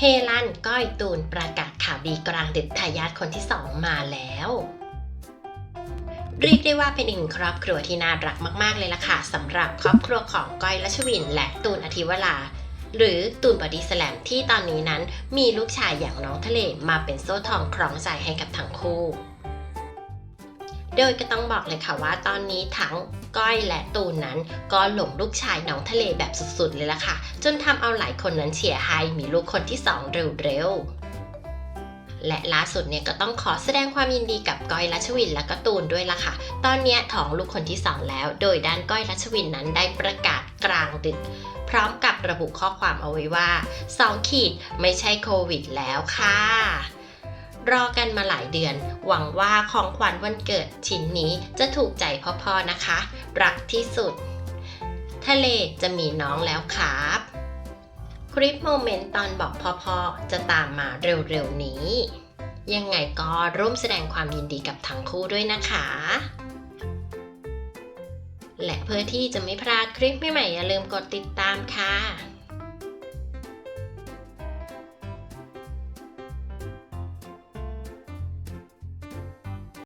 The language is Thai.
เฮลันก้อยตูนประกาศข่าวดีกลางดึกทายาทคนที่สองมาแล้วเรียกได้ว่าเป็นอีกครอบครัวที่น่ารักมาก ๆ เลยล่ะค่ะสำหรับครอบครัวของก้อยรัชวิน และตูนอธิวรา หรือตูนบอดี้สแลมที่ตอนนี้นั้นมีลูกชายอย่างน้องทะเลมาเป็นโซ่ทองคล้องใจให้กับทั้งคู่ โดยก็ต้องบอกเลยค่ะว่าตอนนี้ทั้งก้อยและตูนนั้นก็หลงลูกชายน้องทะเลแบบสุดๆเลยล่ะค่ะ จนทำเอาหลายคนนั้นเชียร์ให้มีลูกคนที่สองเร็วๆและล่าสุดเนี่ยก็ต้องขอแสดงความยินดีกับก้อยรัชวินและก็ตูนด้วยล่ะค่ะ ตอนนี้ท้องลูกคนที่สองแล้ว โดยด้านก้อยรัชวินนั้นได้ประกาศกลางดึก พร้อมกับระบุข้อความเอาไว้ว่า 2 ขีดไม่ใช่โควิดแล้วค่ะ รอกันมาหลายเดือน หวังว่าของขวัญวันเกิดชิ้นนี้จะถูกใจพ่อๆนะคะ รักที่สุด ทะเลจะมีน้องแล้วครับคลิปโมเมนต์ตอนบอกพ่อๆจะตามมาเร็วๆนี้ ยังไงก็ร่วมแสดงความยินดีกับทั้งคู่ด้วยนะคะ และเพื่อที่จะไม่พลาดคลิปใหม่ๆอย่าลืมกดติดตามค่ะ